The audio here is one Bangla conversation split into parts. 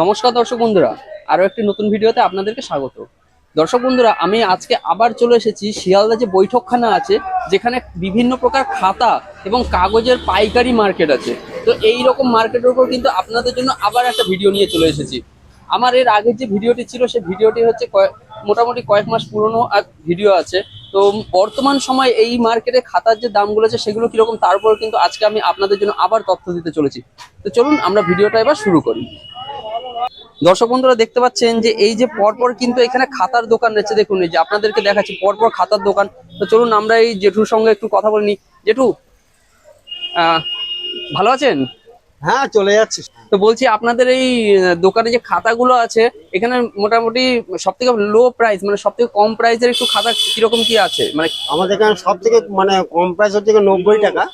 নমস্কার দর্শক বন্ধুরা আরও একটি নতুন ভিডিওতে আপনাদেরকে স্বাগত। দর্শক বন্ধুরা, আমি আজকে আবার চলে এসেছি শিয়ালদা যে বৈঠকখানা আছে, যেখানে বিভিন্ন প্রকার খাতা এবং কাগজের পাইকারি মার্কেট আছে। তো এই রকম মার্কেটের উপর কিন্তু আপনাদের জন্য আবার একটা ভিডিও নিয়ে চলে এসেছি। আমার এর আগের যে ভিডিওটি ছিল সেই ভিডিওটি হচ্ছে মোটামুটি কয়েক মাস পুরনো ভিডিও আছে। তো বর্তমান সময় এই মার্কেটে খাতার যে দামগুলো আছে, সেগুলো কীরকম, তার উপর কিন্তু আজকে আমি আপনাদের জন্য আবার তথ্য দিতে চলেছি। তো চলুন আমরা ভিডিওটা এবার শুরু করি। দর্শক বন্ধুরা দেখতে পাচ্ছেন যে এই যে পরপর কিন্তু এখানে খাতার দোকান রয়েছে দেখুন এই যে আপনাদেরকে দেখাচ্ছি পরপর খাতার দোকান। তো চলুন আমরা এই জেঠুর সঙ্গে একটু কথা বলে নিই। জেঠু ভালো আছেন? হ্যাঁ চলে যাচ্ছে। তো বলছি আপনাদের এই দোকানে যে খাতাগুলো আছে এখানে মোটামুটি সব থেকে লো প্রাইস মানে সব থেকে কম প্রাইসের একটু খাতা কীরকম কি আছে? মানে আমাদের এখানে সব থেকে মানে কম প্রাইস হচ্ছে নব্বই টাকা।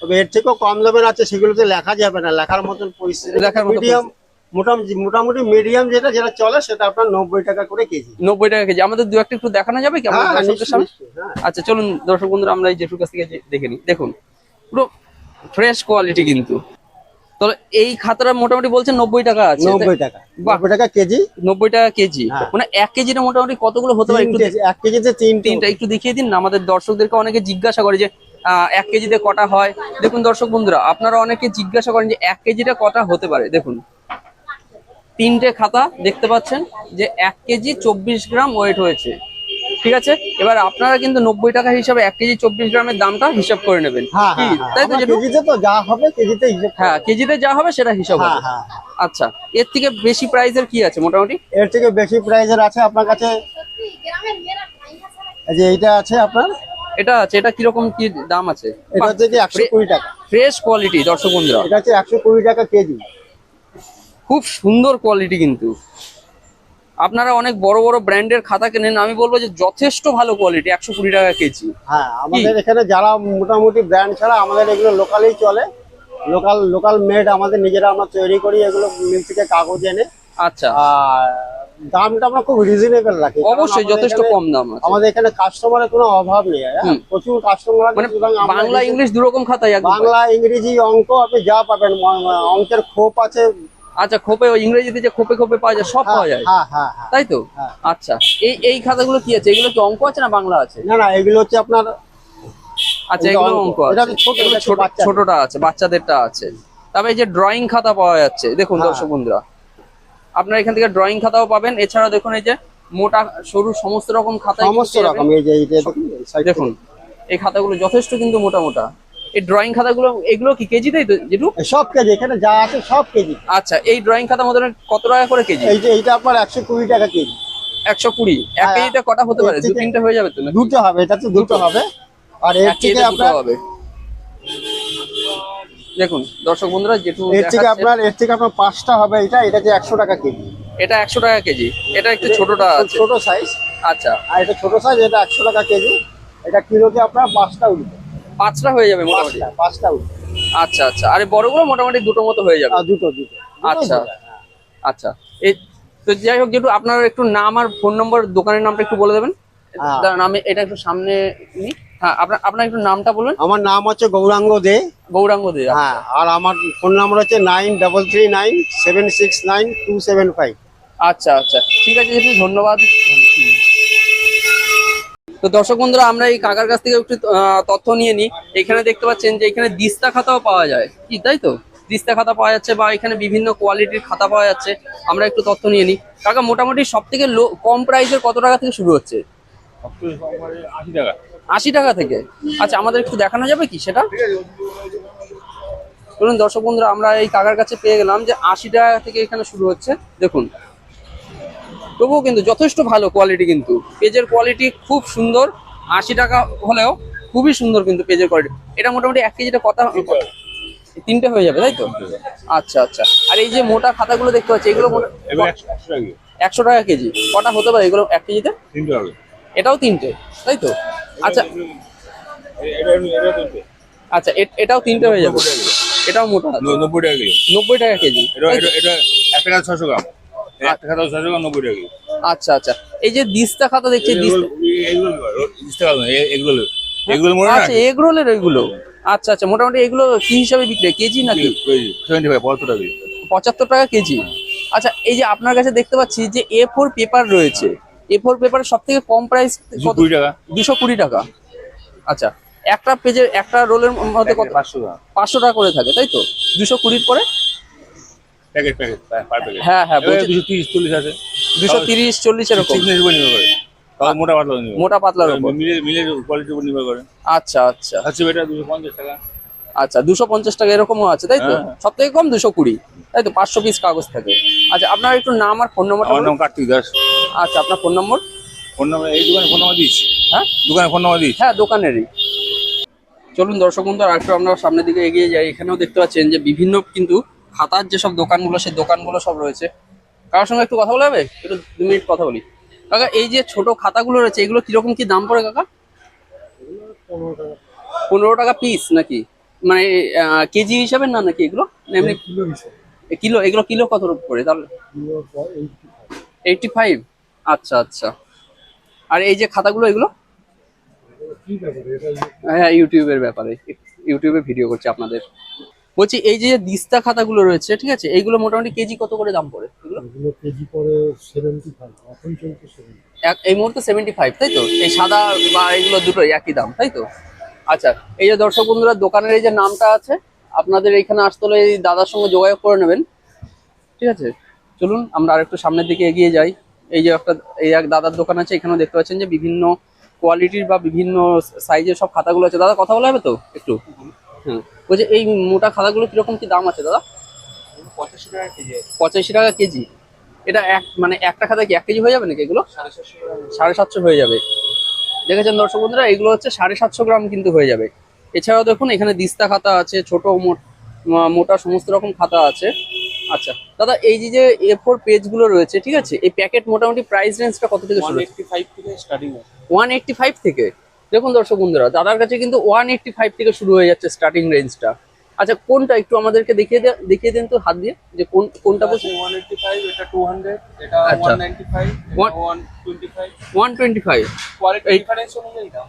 তবে এর থেকেও কম দামের আছে সেগুলোতে লেখা যাবে না। লেখার মতন পরিস্থিতি। লেখার মিডিয়াম মোটামুটি মোটামুটি মিডিয়াম যেটা যেটা চলে সেটা আপনার নব্বই টাকা করে কেজি। নব্বই টাকা কেজি। আমাদের দু একটা একটু দেখানো যাবে কি হ্যাঁ, সামনে? হ্যাঁ। আচ্ছা চলুন দর্শক বন্ধুরা আমরা এই জেঠুর কাছ থেকে যে- দেখে নিই। দেখুন পুরো ফ্রেশ কোয়ালিটি কিন্তু। এই খাতাটা মোটামুটি বলছেন নব্বই টাকা আছে। নব্বই টাকা। নব্বই টাকা কেজি। নব্বই টাকা কেজি। হ্যাঁ। মানে এক কেজিটা মোটামুটি কতগুলো হতে পারে একটু এক কেজিতে তিনটে তিনটা একটু দেখিয়ে দিন। আমাদের দর্শকদেরকে অনেকে জিজ্ঞাসা করে যে এক কেজিতে কটা হয়? দেখুন দর্শক বন্ধুরা আপনারা অনেকে জিজ্ঞাসা করেন যে এক কেজিটা কটা হতে পারে? দেখুন। তিনটে খাতা দেখতে পাচ্ছেন যে এক কেজি চব্বিশ গ্রাম ওয়েট হয়েছে। ঠিক আছে? এবার আপনারা কিন্তু নব্বই টাকা হিসাবে এক কেজি চব্বিশ গ্রামের দামটা হিসাব করে নেবেন। হ্যাঁ? হ্যাঁ, হ্যাঁ। তাই তো কেজিতে তো যা হবে কেজিতে হ্যাঁ কেজিতে যা হবে সেটা হিসাব হবে। আচ্ছা এর থেকে বেশি প্রাইসের কি আছে মোটামুটি? এর থেকে বেশি প্রাইজের আছে আপনার কাছে? যে এইটা আছে আপনার? এটা আছে এটা কীরকম কি দাম আছে? এটা হচ্ছে একশো কুড়ি টাকা। ফ্রেশ কোয়ালিটি দর্শক বন্ধুরা। এটা হচ্ছে একশো কুড়ি টাকা কেজি। খুব সুন্দর কোয়ালিটি কিন্তু। আপনারা অনেক বড় বড় ব্র্যান্ডের খাতা কেনেন আমি বলব যে যথেষ্ট ভালো কোয়ালিটি একশো কুড়ি টাকা কেজি। হ্যাঁ আমাদের এখানে যারা মোটামুটি ব্র্যান্ড ছাড়া আমাদের এগুলো লোকালেই চলে। লোকাল লোকাল মেড আমাদের নিজেরা আমরা তৈরি করি এগুলো মিল থেকে কাগজ এনে। আচ্ছা। আর দামটা আমরা খুব রিজনেবল রাখি। অবশ্যই যথেষ্ট কম দাম আছে। আমাদের এখানে কাস্টমারের কোনো অভাব নেই হ্যাঁ? প্রচুর কাস্টমার মানে বাংলা ইংলিশ দুরকম খাতাই বাংলা ইংরেজি অঙ্ক আপনি যা পাবেন অঙ্কের খোপ আছে আচ্ছা খোপে ওই ইংরেজিতে যে খোপে খোপে পাওয়া যায় সব হ্যাঁ পাওয়া যায়? হ্যাঁ হ্যাঁ। তাই তো। আচ্ছা এই এই খাতাগুলো কি আছে? এগুলো কি অঙ্ক আছে না বাংলা আছে? না না এগুলো হচ্ছে আপনার আচ্ছা এগুলো অঙ্ক। আছে। ছোটটা আছে বাচ্চাদেরটা আছে। তবে এই যে ড্রয়িং খাতা পাওয়া যাচ্ছে দেখুন। দর্শক বন্ধুরা আপনারা এখান থেকে ড্রয়িং খাতাও পাবেন। এছাড়া দেখুন এই যে মোটা সরু সমস্ত রকম খাতা সমস্ত রকম এই যে দেখুন এই খাতাগুলো যথেষ্ট কিন্তু মোটা মোটা। এই ড্রয়িং খাতাগুলো এগুলো কি কেজিতেই তো যেটু সব কেজি এখানে যা আছে সব কেজি। আচ্ছা এই ড্রয়িং খাতা মতো কত টাকা করে কেজি? এই যে এইটা আপনার একশো কুড়ি টাকা কেজি। একশো কুড়ি? এক হ্যাঁ, কেজিতে কটা হতে পারে? দু তিনটে হয়ে যাবে তো? দুটো হবে এটা তো দুটো হবে। আর এর থেকে আপনার হবে। দেখুন দর্শক বন্ধুরা যেটু এর থেকে আপনার এর থেকে আপনার পাঁচটা হবে এটা এটা যে একশো টাকা কেজি। এটা একশো টাকা কেজি। এটা একটু ছোটটা আছে। ছোট সাইজ আচ্ছা। আর এটা ছোট সাইজ এটা একশো টাকা কেজি। এটা কিলোতে আপনার পাঁচটা উঠবে। পাঁচটা হয়ে যাবে মোটামুটি? পাঁচটা আচ্ছা আচ্ছা। আর বড়গুলো মোটামুটি দুটো মতো হয়ে যাবে? দুটো দুটো। আচ্ছা। হ্যাঁ। আচ্ছা। এই তো যাই হোক যেটু আপনার একটু নাম আর ফোন নম্বর দোকানের নামটা একটু বলে দেবেন? হ্যাঁ। আমি এটা একটু সামনে হ্যাঁ আপনার আপনার একটু নামটা বলুন। আমার নাম হচ্ছে গৌরাঙ্গ দে। গৌরাঙ্গ দে হ্যাঁ আর আমার ফোন নাম্বার হচ্ছে nine double three nine seven six nine two seven five. আচ্ছা আচ্ছা। ঠিক আছে ধন্যবাদ। তো দর্শক বন্ধুরা, আমরা এই কাকার কাছ থেকে একটু তথ্য নিয়ে নিই। এখানে দেখতে পাচ্ছেন যে এখানে দিস্তা খাতাও পাওয়া যায়। কি, তাই তো? দিস্তা খাতা পাওয়া যাচ্ছে বা এখানে বিভিন্ন কোয়ালিটির খাতা পাওয়া যাচ্ছে। আমরা একটু তথ্য নিয়ে নিই। কাকা, মোটামুটি সব থেকে লো, কম প্রাইসের কত টাকা থেকে শুরু হচ্ছে? আশি টাকা আশি টাকা থেকে। আচ্ছা আমাদের একটু দেখানো যাবে কি সেটা? ধরুন দর্শক বন্ধুরা, আমরা এই কাকার কাছে পেয়ে গেলাম যে আশি টাকা থেকে এখানে শুরু হচ্ছে। দেখুন তবুও কিন্তু যথেষ্ট ভালো কোয়ালিটি কিন্তু। পেজের কোয়ালিটি খুব সুন্দর আশি টাকা হলেও খুবই সুন্দর কিন্তু পেজের কোয়ালিটি এটা মোটামুটি এক কেজিটা কথা তিনটে হয়ে যাবে। তাই তো? আচ্ছা আচ্ছা। আর এই যে মোটা খাতাগুলো দেখতে পাচ্ছি এগুলো একশো টাকা কেজি। কটা হতে পারে এগুলো এক কেজিতে? তিনটে হবে। এটাও তিনটে তাই তো? আচ্ছা। আচ্ছা এটাও তিনটে হয়ে যাবে। এটাও মোটা। নব্বই টাকা কিলো নব্বই টাকা কেজি। এটা এটা এটা ছশো গ্রাম। একটা খাতা ছশো নব্বই টাকা। আচ্ছা আচ্ছা। এই যে দিস্তা খাতা দেখছি দিস্তা এ- এগুলো। এগুলো মনে আচ্ছা এগ রোলের ওইগুলো আচ্ছা আচ্ছা মোটামুটি এগুলো কি হিসাবে বিক্রি হয়? কেজি নাকি? সেভেন্টি ফাইভ পঁচাত্তর টাকা। পঁচাত্তর টাকা কেজি। আচ্ছা এই যে আপনার কাছে দেখতে পাচ্ছি যে এ ফোর পেপার রয়েছে। এ ফোর পেপারের সব থেকে কম প্রাইস দুশো কুড়ি টাকা। দুশো কুড়ি টাকা। আচ্ছা একটা পেজের একটা রোলের মধ্যে কত? পাঁচশো গ্রাম পাঁচশো টাকা করে থাকে তাই তো? দুশো কুড়ির পরে? প্যাকেট প্যাকেট পার প্যাকেট হ্যাঁ হ্যাঁ বলছি। আছে। এরকম। থিকনেস উপর নির্ভর করে তাও মোটা পাতলা নির্ভর মোটা পাতলার উপর। মিলের মিলের কোয়ালিটির উপর নির্ভর করে। আচ্ছা আচ্ছা। টাকা। আচ্ছা দুশো পঞ্চাশ টাকা এরকমও আছে তাই তো? হ্যাঁ। সব থেকে কম দুশো কুড়ি। তাই তো? পাঁচশো পিস কাগজ থাকে। আচ্ছা আপনার একটু নাম আর ফোন নম্বরটা আমার নাম কার্তিক দাস। আচ্ছা আপনার ফোন নম্বর ফোন নাম্বার এই দোকানে ফোন নাম্বার দিচ্ছি হ্যাঁ? দোকানে ফোন নাম্বার দিচ্ছি হ্যাঁ দোকানেরই। চলুন দর্শক বন্ধু আর একটু আমরা সামনের দিকে এগিয়ে যাই। এখানেও দেখতে পাচ্ছেন যে বিভিন্ন কিন্তু খাতার যেসব দোকানগুলো সেই দোকানগুলো সব রয়েছে। কারোর সঙ্গে একটু কথা বলা যাবে? একটু দু মিনিট কথা বলি। কাকা এই যে ছোট খাতাগুলো রয়েছে এগুলো কীরকম কি দাম পড়ে কাকা? পনেরো টাকা পিস নাকি? মানে কেজি হিসাবে না নাকি এগুলো? এমনি কিলো এগুলো কিলো কত করে তাহলে এইটটি ফাইভ আচ্ছা আচ্ছা। আর এই যে খাতাগুলো এগুলো? হ্যাঁ ইউটিউবের ব্যাপারে। ইউটিউবে ভিডিও করছে আপনাদের। বলছি এই যে দিস্তা খাতাগুলো রয়েছে ঠিক আছে এইগুলো মোটামুটি কেজি কত করে দাম পড়ে? এগুলো? কেজি সেভেন্টি ফাইভ এখন চলছে সেভেন্টি এক এই মুহূর্তে সেভেন্টি ফাইভ তাই তো? এই সাদা বা এগুলো দুটোই একই দাম তাই তো? আচ্ছা এই যে দর্শক বন্ধুরা দোকানের এই যে নামটা আছে আপনাদের এখানে আসতে হলে এই দাদার সঙ্গে যোগাযোগ করে নেবেন। ঠিক আছে? চলুন আমরা আরেকটু সামনের দিকে এগিয়ে যাই। এই যে একটা এই এক দাদার দোকান আছে এখানেও দেখতে পাচ্ছেন যে বিভিন্ন কোয়ালিটির বা বিভিন্ন সাইজের সব খাতাগুলো আছে। দাদা কথা বলা হবে তো? একটু? হ্যাঁ। বলছি এই মোটা খাতাগুলো কীরকম কি দাম আছে দাদা? পঁচাশি টাকা কেজি পঁচাশি টাকা কেজি। এটা এক মানে একটা খাতা কি এক কেজি হয়ে যাবে নাকি এগুলো? সাড়ে সাতশো হয়ে যাবে। দেখেছেন দর্শক বন্ধুরা এগুলো হচ্ছে সাড়ে সাতশো গ্রাম কিন্তু হয়ে যাবে। এছাড়াও দেখুন এখানে দিস্তা খাতা আছে ছোট মোটা সমস্ত রকম খাতা আছে। আচ্ছা দাদা এই যে এ ফোর পেজগুলো রয়েছে ঠিক আছে? এই প্যাকেট মোটামুটি প্রাইস রেঞ্জটা কত থেকে শুরু ওয়ান এইটটি ফাইভ থেকে? দেখুন দর্শক বন্ধুরা দাদার কাছে কিন্তু ওয়ান এইটটি ফাইভ থেকে শুরু হয়ে যাচ্ছে স্টার্টিং রেঞ্জটা আচ্ছা কোনটা একটু আমাদেরকে দেখিয়ে দে- দেখিয়ে দেন তো হাত দিয়ে যে কোন কোনটা এইটটি ফাইভ এটা টু হান্ড্রেড এটা আচ্ছা। One ninety five One- one twenty five one twenty five quality difference অনুযায়ী দাম।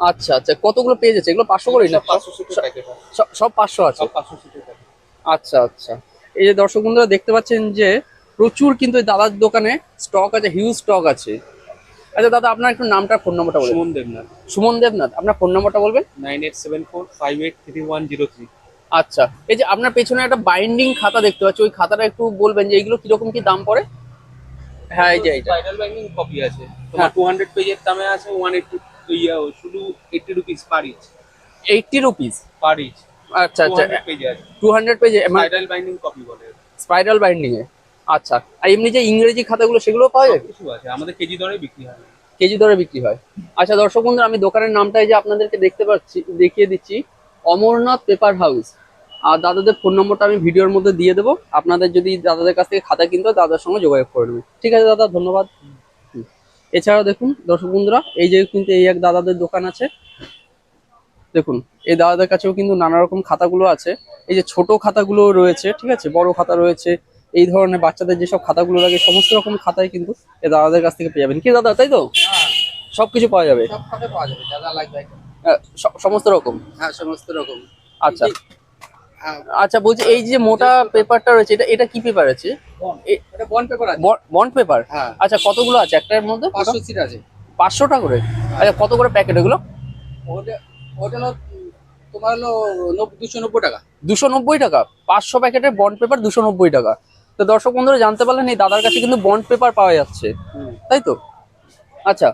আচ্ছা আচ্ছা কতগুলো পেজ আছে এগুলো পাঁচশো করে না? সব পাঁচশো সিটের প্যাকেট সব- সব পাঁচশো আছে? সব প্যাকেট আচ্ছা আচ্ছা। এই যে দর্শক বন্ধুরা দেখতে পাচ্ছেন যে প্রচুর কিন্তু দাদার দোকানে স্টক আছে হিউজ স্টক আছে। আচ্ছা দাদা আপনার একটু নামটা ফোন নম্বরটা বলবেন সুমন দেবনাথ। সুমন দেবনাথ আপনার ফোন নম্বরটা বলবেন? Nine eight seven four five eight three one zero three. আচ্ছা এই যে আপনার পেছনে একটা বাইন্ডিং খাতা দেখতে পাচ্ছি ওই খাতাটা একটু বলবেন যে এগুলো কীরকম কি দাম পড়ে? হ্যাঁ এই যে এইটা স্পাইরাল ব্যাঙ্কিং কপি আছে। তোমার টু হান্ড্রেড পেজের দামে আছে ওয়ান এইটটি ইয়া শুধু eighty rupees per each eighty rupees per each আচ্ছা আচ্ছা। হান্ড্রেড পেজে আছে। টু হান্ড্রেড পেজে স্পাইরাল বাইন্ডিং কপি বলে। স্পাইরাল বাইন্ডিং এ আচ্ছা আর এমনি যে ইংরেজি খাতাগুলো সেগুলো পাওয়া যায়? কিছু আছে আমাদের কেজি দরে বিক্রি হয়। কেজি দরে বিক্রি হয়। আচ্ছা দর্শক বন্ধুরা আমি দোকানের নামটাই যে আপনাদেরকে দেখতে পাচ্ছি দেখিয়ে দিচ্ছি অমরনাথ পেপার হাউস। আর দাদাদের ফোন নম্বরটা আমি ভিডিওর মধ্যে দিয়ে দেবো। আপনাদের যদি দাদাদের কাছ থেকে খাতা কিনতে দাদার সঙ্গে যোগাযোগ করে নেবেন। ঠিক আছে দাদা ধন্যবাদ। এছাড়াও দেখুন দর্শক বন্ধুরা এই যে কিন্তু এই এক দাদাদের দোকান আছে। দেখুন এই দাদাদের কাছেও কিন্তু নানা রকম খাতাগুলো আছে। এই যে ছোট খাতাগুলো রয়েছে ঠিক আছে বড় খাতা রয়েছে। এই ধরনের বাচ্চাদের যেসব খাতাগুলো লাগে সমস্ত রকম খাতাই কিন্তু এই দাদাদের কাছ থেকে পেয়ে যাবেন। কি দাদা তাই তো? সবকিছু পাওয়া যাবে? সব খাতে পাওয়া যাবে লাগবে সমস্ত রকম? হ্যাঁ সমস্ত রকম। আচ্ছা। আচ্ছা বলছি এই যে মোটা পেপারটা রয়েছে এটা এটা কি পেপার আছে? এটা বন্ড পেপার আছে। Bond paper? হ্যাঁ। আচ্ছা কতগুলো আছে? একটার মধ্যে পাঁচশো সিট আছে। পাঁচশোটা করে? আচ্ছা কত করে প্যাকেট এগুলো? ওটা ওটা হলো তোমার হলো দুশো নব্বই টাকা। দুশো নব্বই টাকা। পাঁচশো প্যাকেটের বন্ড পেপার দুশো নব্বই টাকা। তো দর্শক বন্ধুরা জানতে পারলেন এই দাদার কাছে কিন্তু বন্ড পেপার পাওয়া যাচ্ছে। তাই তো? আচ্ছা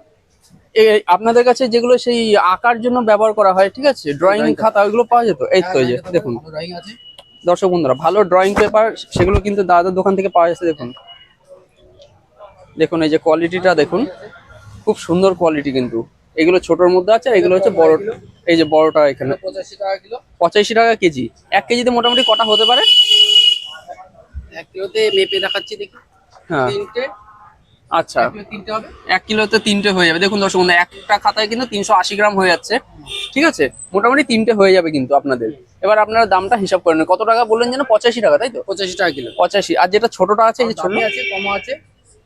আপনাদের কাছে যেগুলো সেই আঁকার জন্য ব্যবহার করা হয় ঠিক আছে? ড্রয়িং খাতা ওইগুলো পাওয়া যেত? এই তো এই যে দেখুন। ড্রয়িং দর্শক বন্ধুরা ভালো ড্রয়িং পেপার সেগুলো কিন্তু দাদার দোকান থেকে পাওয়া যাচ্ছে দেখুন। দেখুন এই যে কোয়ালিটিটা দেখুন। খুব সুন্দর কোয়ালিটি কিন্তু। এগুলো ছোটর মধ্যে আছে এগুলো হচ্ছে বড় এই যে বড়টা এখানে। পঁচাশি টাকা কিলো। পঁচাশি টাকা কেজি। এক কেজিতে মোটামুটি কটা হতে পারে? এক কিলোতে মেপে দেখাচ্ছি দেখি। হ্যাঁ। তিনটে। আচ্ছা। তিনটে হবে। এক কিলোতে তিনটে হয়ে যাবে। দেখুন দর্শক একটা খাতায় কিন্তু তিনশো আশি গ্রাম হয়ে যাচ্ছে। ঠিক আছে? মোটামুটি তিনটে হয়ে যাবে কিন্তু আপনাদের। এবার আপনারা দামটা হিসাব করে নেন। কত টাকা বললেন যেন? পঁচাশি টাকা তাই তো? পঁচাশি টাকা কিলো। পঁচাশি। আর যেটা ছোটটা আছে এই ছোট আছে কমও আছে।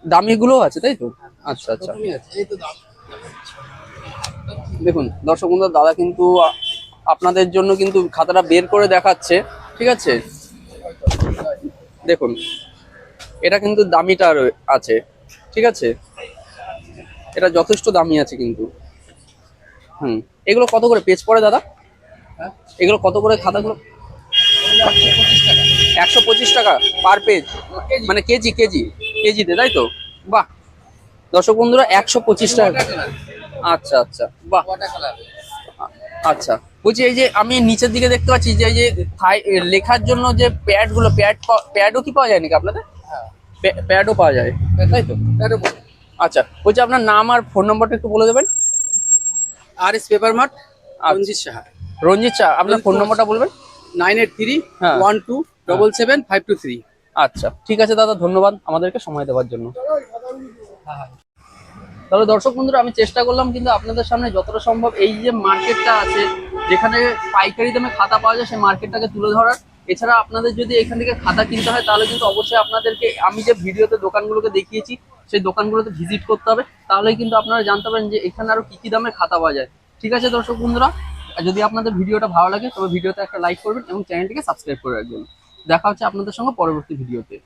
দামিগুলো আছে তাই তো? আচ্ছা আচ্ছা। এই তো দাম। দেখুন দর্শক বন্ধু দাদা কিন্তু আপনাদের জন্য কিন্তু খাতাটা বের করে দেখাচ্ছে। ঠিক আছে? দেখুন এটা কিন্তু দামিটা আছে ঠিক আছে? এটা যথেষ্ট দামি আছে কিন্তু। হুম এগুলো কত করে পেজ পড়ে দাদা? হ্যাঁ? এগুলো কত করে খাতাগুলো একশো পঁচিশ টাকা পার পেজ মানে কেজি কেজি কেজিতে তাই তো? বাহ! দর্শক বন্ধুরা একশো পঁচিশ টাকা। আচ্ছা আচ্ছা বাহ! আচ্ছা বলছি এই যে আমি নিচের দিকে দেখতে পাচ্ছি যে এই যে থাই- লেখার জন্য যে প্যাডগুলো প্যাড প্যাডও কি পাওয়া যায় নাকি আপনাদের? হ্যাঁ। প্যাডও পাওয়া যায়। তাই তো বলুন আচ্ছা বলছি আপনার নাম আর ফোন নম্বরটা একটু বলে দেবেন। আর এস পেপার মার্ট আচ্ছা। রঞ্জিত সাহা। রঞ্জিত চা আপনার ফোন নম্বরটা বলবেন? নাইন এইট থ্রি হ্যাঁ। One two double seven five two three. আচ্ছা ঠিক আছে দাদা ধন্যবাদ আমাদেরকে সময় দেওয়ার জন্য। হ্যাঁ তাহলে দর্শক বন্ধুরা আমি চেষ্টা করলাম কিন্তু আপনাদের সামনে যতটা সম্ভব এই যে মার্কেটটা আছে যেখানে পাইকারি দামে খাতা পাওয়া যায়, সেই মার্কেটটাকে তুলে ধরার। এছাড়া আপনাদের যদি এখান থেকে খাতা কিনতে হয়, তাহলে কিন্তু অবশ্যই আপনাদেরকে, আমি যে ভিডিওতে দোকানগুলোকে দেখিয়েছি, সেই দোকানগুলোতে ভিজিট করতে হবে। তাহলেই কিন্তু আপনারা জানতে পারেন যে এখানে আরও কি কি দামে খাতা পাওয়া যায়। ঠিক আছে দর্শক বন্ধুরা, যদি আপনাদের ভিডিওটা ভালো লাগে, তবে ভিডিওতে একটা লাইক করবেন এবং চ্যানেলটিকে সাবস্ক্রাইব করে রাখবেন। দেখা হচ্ছে আপনাদের সঙ্গে পরবর্তী ভিডিওতে।